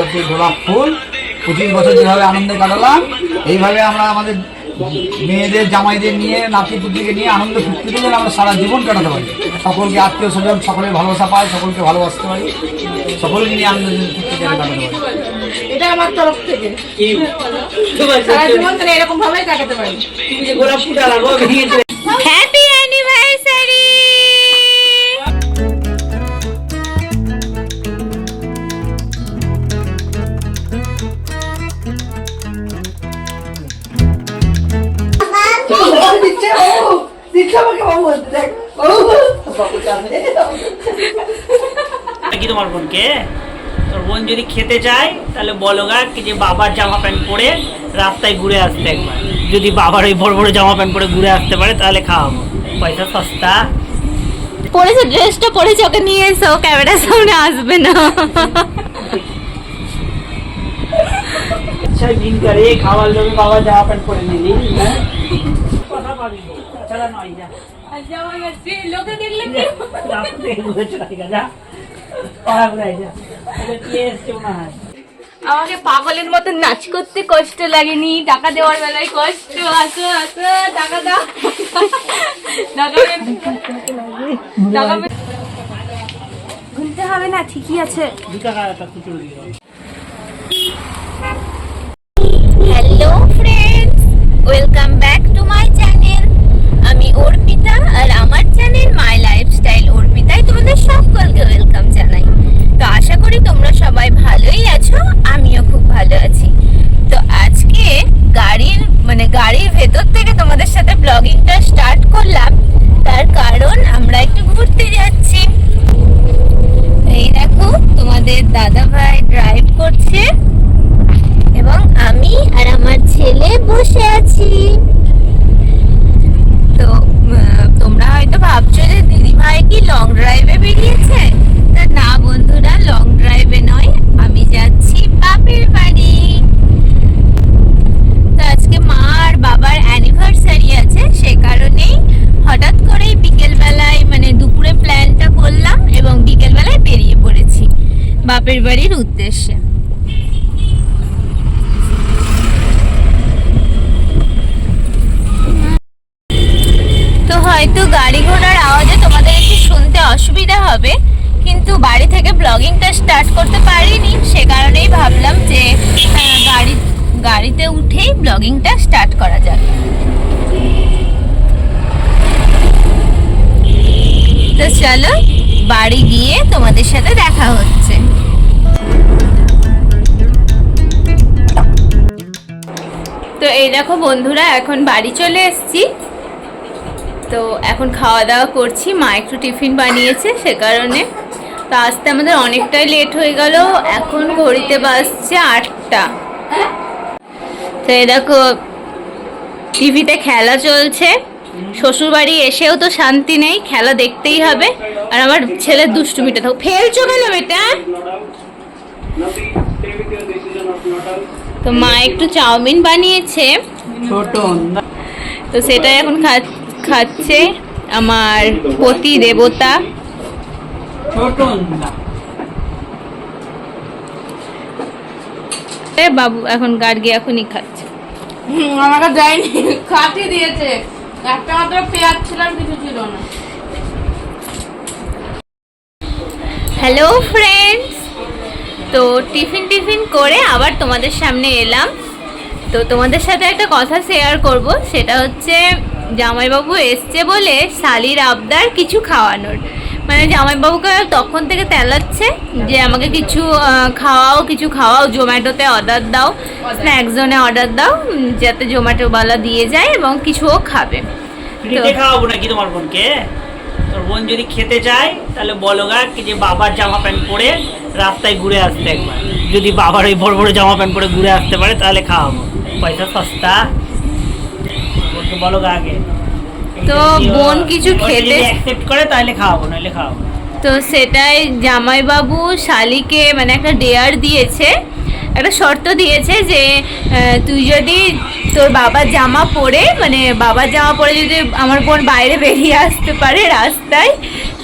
হচ্ছে গোলাপ ফুল। পঁচিশ বছর যেভাবে আনন্দে কাটালাম এইভাবে আমরা আমাদের মেয়েদের জামাইদের নিয়ে নাতি পুতিকে নিয়ে আনন্দ ফুর্তিতে যেন আমরা সারা জীবন কাটাতে পারি। সকলকে আত্মীয় স্বজন সকলের ভালোবাসা পাই সকলকে ভালোবাসতে পারি সকলকে নিয়ে আনন্দ ফুর্তিতে কাটাতে পারি। এটা আমার তরফ থেকে। সারা জীবন এরকম ভাবেই কাটাতে পারি। গোলাপ ফুটা কি তোমার বোনকে? তোর বোন যদি খেতে চায় তাহলে বলো গা কি যে বাবার জামা প্যান্ট পরে রাস্তায় ঘুরে আসতে একবার। যদি বাবার ওই বড় বড় জামা প্যান্ট পরে ঘুরে আসতে পারে তাহলে খাওয়াবো। পয়সা সস্তা। পরেছে ড্রেসটা পরেছে ওকে নিয়ে এসো ক্যামেরার সামনে আসবে না। আচ্ছা দিন করে খাওয়ার জন্য বাবার জামা প্যান্ট পরে নিলি কথা পাবি তাছাড়া নয় যা লোকে দেখলে যা, তুই ঘুরে চলে গা, যা। পাড়া ঘুরে আয়, যা তোকে কে এসছে মনে হয়? আমাকে পাগলের মতো নাচ করতে কষ্ট লাগেনি টাকা দেওয়ার বেলায় কষ্ট আসো আসো টাকা দাও। টাকা ঘুরতে হবে না ঠিকই আছে। দু টাকা একটা খুচরো দিয়ে দাও। Hello friends welcome back to my channel আমি অর্পিতা আর আমার চ্যানেল মাই লাইফস্টাইল অর্পিতায় তোমাদের সকলকে ওয়েলকাম জানাই তো আশা করি তোমরা সবাই ভালোই আছো আমিও খুব ভালো আছি তো আজকে গাড়ির মানে গাড়ির ভেতর থেকে তোমাদের সাথে ব্লগিংটা স্টার্ট করলাম। তার কারণ আমরা একটু ঘুরতে যাচ্ছি। এই দেখো, তোমাদের দাদা ভাই ড্রাইভ করছে এবং আমি আর আমার ছেলে বসে আছি। তো তোমরা হয়তো ভাবছ যে দিদি ভাই কি লং ড্রাইভে বেরিয়েছে? না বন্ধুরা লং ড্রাইভে নয়। আমি যাচ্ছি বাপের বাড়ি তো আজকে মা আর বাবার আছে সে কারণেই হঠাৎ করেই বিকেলবেলায় মানে দুপুরে প্ল্যানটা করলাম এবং বিকেলবেলায় বেরিয়ে পড়েছি বাপের বাড়ির উদ্দেশ্যে। তো হয়তো গাড়ি ঘোড়ার আওয়াজে তোমাদের একটু শুনতে অসুবিধা হবে, কিন্তু বাড়ি থেকে ব্লগিংটা স্টার্ট করতে পারিনি, সে কারণেই ভাবলাম যে গাড়ি, গাড়িতে উঠেই ব্লগিংটা স্টার্ট করা যাক। তো চলো বাড়ি গিয়ে তোমাদের সাথে দেখা হচ্ছে। তো এই দেখো বন্ধুরা, এখন বাড়ি চলে এসেছি। তো এখন খাওয়া দাওয়া করছি, মা একটু টিফিন বানিয়েছে সে কারণে। তো আসতে আমাদের অনেকটাই লেট হয়ে গেল, এখন ঘড়িতে বাজছে আটটা। তো এই দেখো, টিভিতে খেলা চলছে। শ্বশুর বাড়ি এসেও তো শান্তি নেই খেলা দেখতেই হবে। আর আমার ছেলের দুষ্টুমিটা থাকো ফেলছো কেন বেটা? তো মা একটু চাউমিন বানিয়েছে। তো সেটাই এখন খা- খাচ্ছে আমার পতি দেবতা। এ বাবু এখন গার্গি এখনই খাচ্ছে। আমাকে দেয়নি খাটি দিয়েছে। একটা মাত্র পেঁয়াজ ছিল কিছু ছিল না। হ্যালো ফ্রেন্ডস তো টিফিন টিফিন করে আবার তোমাদের সামনে এলাম। তো তোমাদের সাথে একটা কথা শেয়ার করব, সেটা হচ্ছে, জামাইবাবু এসছে বলে শালির আবদার কিছু খাওয়ানোর। মানে জামাইবাবুকে তখন থেকে তেলাচ্ছে যে আমাকে কিছু খাওয়াও কিছু খাওয়াও, জোম্যাটোতে অর্ডার দাও স্ন্যাক্স জোনে অর্ডার দাও যাতে জোম্যাটোওয়ালা দিয়ে যায় এবং কিছুও খাবে। খাওয়াবো নাকি তোমার বোনকে? তোর বোন যদি খেতে চায়, তাহলে বলো গা কি যে বাবার জামা প্যান্ট পরে রাস্তায় ঘুরে আসতে একবার। যদি বাবার ওই বড় বড় জামা প্যান্ট পরে ঘুরে আসতে পারে, তাহলে খাওয়াবো। পয়সা সস্তা। বলো গা আগে। তো বোন কিছু খেতে- অ্যাকসেপ্ট করে তাহলে খাওয়াবো নইলে খাওয়াবো তো সেটাই জামাইবাবু শালিকে মানে একটা ডেয়ার দিয়েছে একটা শর্ত দিয়েছে যে তুই যদি তোর বাবার জামা পরে মানে বাবার জামা পরে যদি আমার বোন বাইরে বেরিয়ে আসতে পারে রাস্তায়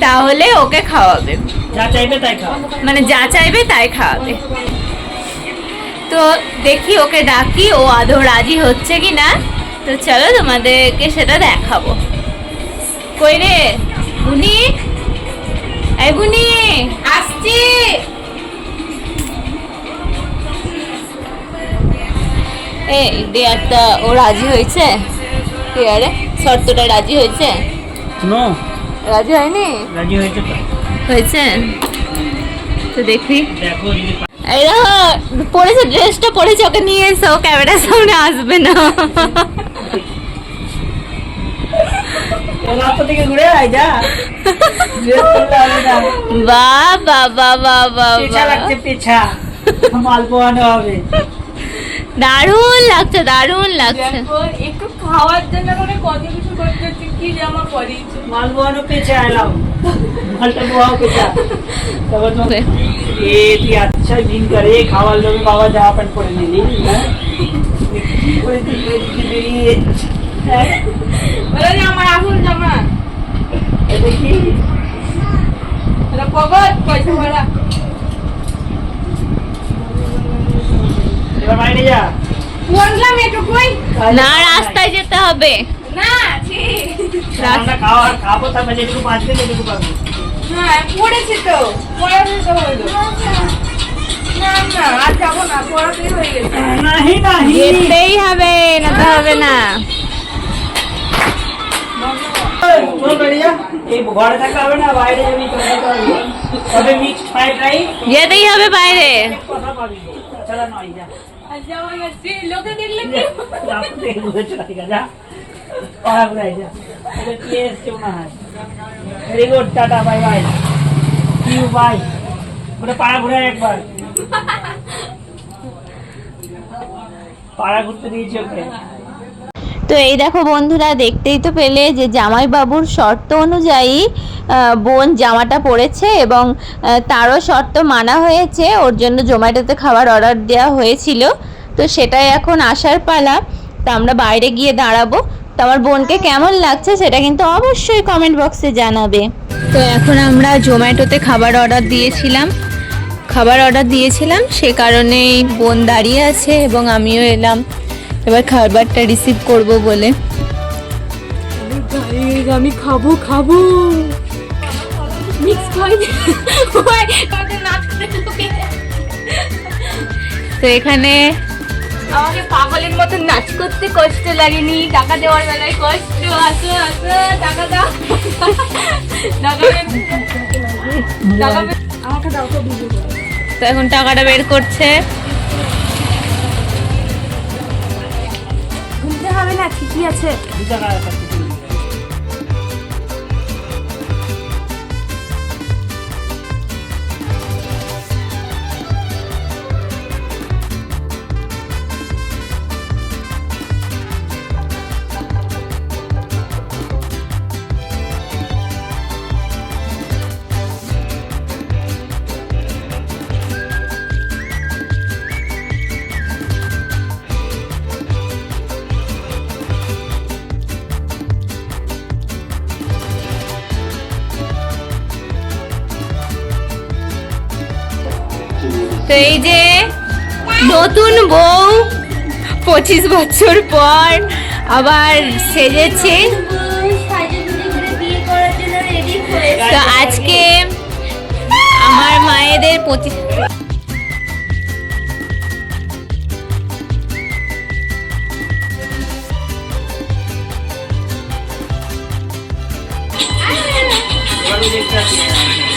তাহলে ওকে খাওয়াবে। যা চাইবে তাই খাওয়াবো মানে যা চাইবে তাই খাওয়াবে। তো দেখি ওকে ডাকি ও আদৌ রাজি হচ্ছে কি না তো চলো তোমাদেরকে সেটা দেখাবো। কই রে? বুনি? এই বুনি আসছি। এই ডিয়ারটা ও রাজি হয়েছে? ডিয়ারে শর্তটা রাজি হয়েছে? নো। রাজি হয়নি? রাজি হয়েছে হয়েছে? তো দেখি। দেখো এই দেখো ড্রেসটা পরেছে ওকে নিয়ে এসো ক্যামেরার সামনে আসবে না রাস্তা থেকে ঘুরে আয় যা ড্রেস পরলে হবে না বাহ বাহ বাহ বাহ বাহ পেছা লাগছে পেছা মাল পোহানো হবে দারুণ লাগছে দারুণ লাগছে। একটু খাওয়ার জন্য মানে কত কিছু করতে হচ্ছে কি জামা পরিয়েছে মাল পোহানো পেছা এলাম মালটা পোহাও পেছা তারপর তো এ তুই আচ্ছা দিন করে খাওয়ার লোকে বাবা জামা প্যান্ট পরে নিলি হ্যাঁ? আমার আসল জামা। এটা কি পয়সা ভরা। এবার বাইরে যা। বললাম এটুকুই। না রাস্তায় যেতে হবে। না ঠিক আমরা খাওয়া খাব তারপর যেটুকু বাঁচবে সেটুকু পাবো। হ্যাঁ পড়েছি তো। পড়াতে তো। হলো না না আর যাব না পড়াতেই হয়ে গেছে। নাহি নাহি যেতেই হবে না তো হবে না। যেতেই হবে বাইরে কথা পাবি তাছাড়া নয় যা আর যাবো না যে লোকে দেখলে কি রাস্তা থেকে ঘুরে চলে গেছে, যা পাড়া ঘুরাই যা এটা কি এসছে মনে হয় very good tata bye bye you bye ওটা পাড়া ঘুরাই একবার পাড়া ঘুরতে দিয়েছি ওকে তো এই দেখো বন্ধুরা, দেখতেই তো পেলে যে জামাইবাবুর শর্ত অনুযায়ী বোন জামাটা পরেছে এবং তারও শর্ত মানা হয়েছে। ওর জন্য জোম্যাটোতে খাবার অর্ডার দেওয়া হয়েছিল। তো সেটাই এখন আসার পালা। তো আমরা বাইরে গিয়ে দাঁড়াবো। তো আমার বোনকে কেমন লাগছে সেটা কিন্তু অবশ্যই কমেন্ট বক্সে জানাবে। তো এখন আমরা জোম্যাটোতে খাবার অর্ডার দিয়েছিলাম। খাবার অর্ডার দিয়েছিলাম, সে কারণেই বোন দাঁড়িয়ে আছে এবং আমিও এলাম। এবার খাবারটা রিসিভ করব বলে। আমি খাব খাব। মিক্স খাই। তো এখানে আমাকে পাগলের মতো নাচ করতে কষ্ট লাগেনি। টাকা দেওয়ার বেলায় কষ্ট আসো আসো টাকা দাও। আমাকে দাও। তো তো এখন টাকাটা বের করছে। ঠিকই আছে? তো এই যে নতুন বউ পঁচিশ বছর পর আবার সেজেছে। তো আজকে আমার মায়েদের পঁচিশ হ্যাপি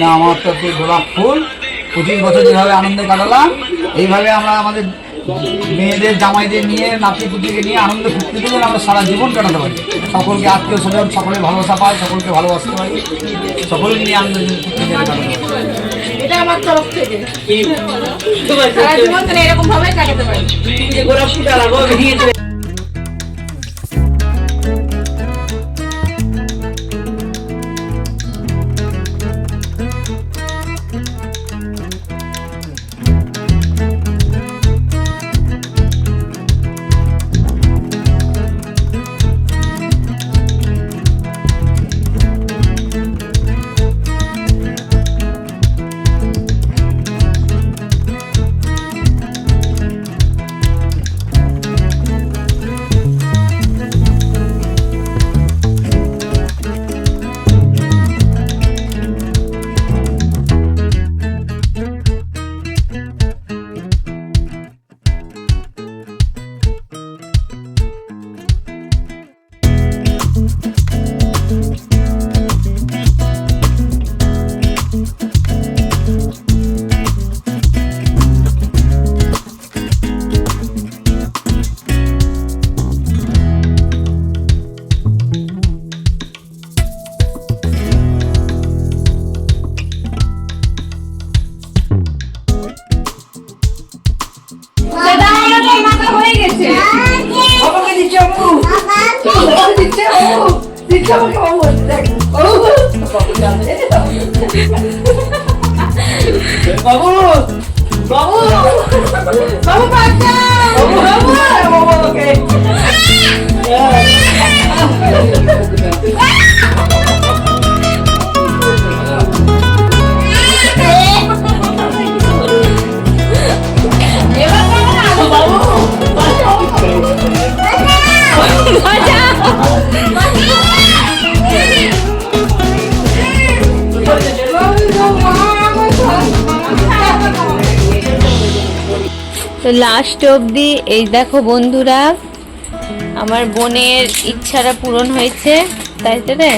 না আমার তো গোলাপ ফুল। পঁচিশ বছর যেভাবে আনন্দে কাটালাম এইভাবে আমরা আমাদের মেয়েদের জামাইদের নিয়ে নাতি পুতিকে নিয়ে আনন্দ ফুর্তিতে যেন আমরা সারা জীবন কাটাতে পারি। সকলকে আত্মীয় স্বজন সকলে ভালোবাসা পায় সকলকে ভালোবাসতে পারি। সকলকে নিয়ে আনন্দ এটা আমার তরফ থেকে। এরকম ভাবে কাটাতে পারি। দিচ্ছে আমাকে বাবা দেখ ও বাবু বাবু বাবা বাচ্চা তো লাস্ট অবধি, এই দেখো বন্ধুরা, আমার বোনের ইচ্ছাটা পূরণ হয়েছে, তাই তো রে?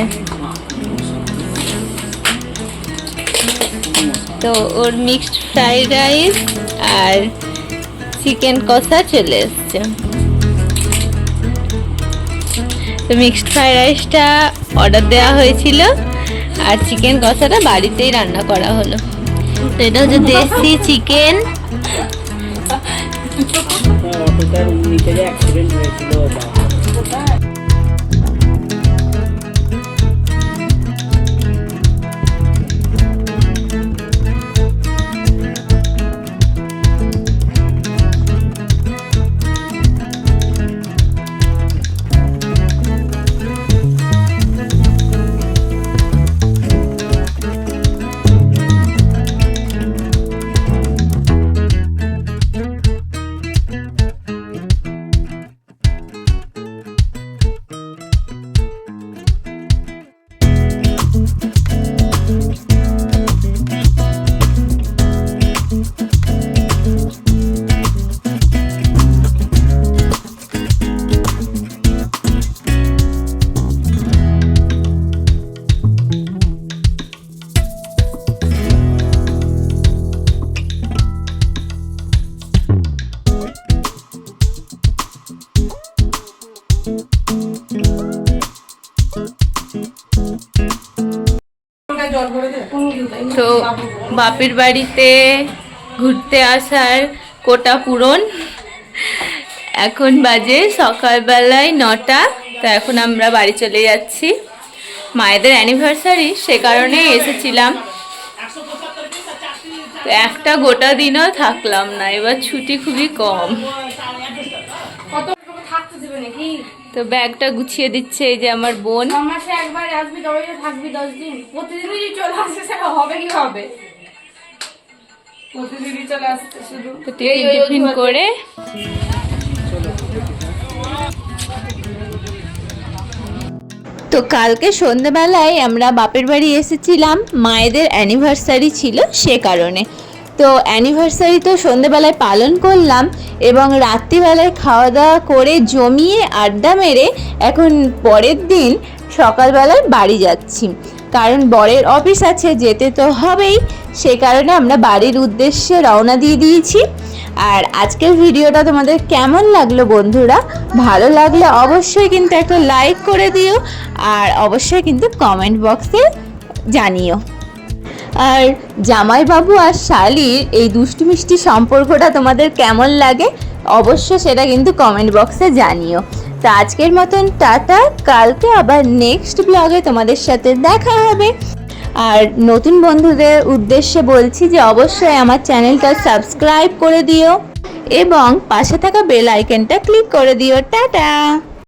তো ওর মিক্সড ফ্রাইড রাইস আর চিকেন কষা চলে এসছে। তো মিক্সড ফ্রাইড রাইসটা অর্ডার দেওয়া হয়েছিল আর চিকেন কষাটা বাড়িতেই রান্না করা হলো। তো এটা হচ্ছে দেশি চিকেন অটোটার নিচে যে অ্যাক্সিডেন্ট হয়েছিল তো বাপের বাড়িতে ঘুরতে আসার কোটা পূরণ। এখন বাজে সকালবেলায় নটা, তো এখন আমরা বাড়ি চলে যাচ্ছি। মায়েদের অ্যানিভার্সারি সে কারণে এসেছিলাম। একটা গোটা দিনও থাকলাম না, এবার ছুটি খুবই কম। কত থাকতে দেবে নাকি? তো ব্যাগটা গুছিয়ে দিচ্ছে এই যে আমার বোন। মাসে একবার আসবি তবে থাকবি দশ দিন। প্রতিদিনই চলে আসে সেটা হবে কি হবে প্রতিদিনই চলে আসতে শুধু। টিফিন টিফিন করে। তো কালকে সন্ধ্যেবেলায় আমরা বাপের বাড়ি এসেছিলাম মায়েদের অ্যানিভার্সারি ছিল সে কারণে। তো অ্যানিভার্সারি তো সন্ধ্যেবেলায় পালন করলাম এবং রাত্রিবেলায় খাওয়া দাওয়া করে জমিয়ে আড্ডা মেরে এখন পরের দিন সকালবেলায় বাড়ি যাচ্ছি। কারণ বরের অফিস আছে, যেতে তো হবেই। সে কারণে আমরা বাড়ির উদ্দেশ্যে রওনা দিয়ে দিয়েছি। আর আজকের ভিডিওটা তোমাদের কেমন লাগল বন্ধুরা? ভালো লাগলে অবশ্যই কিন্তু একটা লাইক করে দিও। আর অবশ্যই কিন্তু কমেন্ট বক্সে জানিও। আর জামাইবাবু আর শালির এই দুষ্টু মিষ্টি সম্পর্কটা তোমাদের কেমন লাগে অবশ্য সেটা কিন্তু কমেন্ট বক্সে জানিও। তো আজকের মতন টাটা, কালকে আবার নেক্সট ব্লগে তোমাদের সাথে দেখা হবে। আর নতুন বন্ধুদের উদ্দেশ্যে বলছি যে অবশ্যই আমার চ্যানেলটা সাবস্ক্রাইব করে দিও এবং পাশে থাকা বেল আইকনটা ক্লিক করে দিও। টাটা!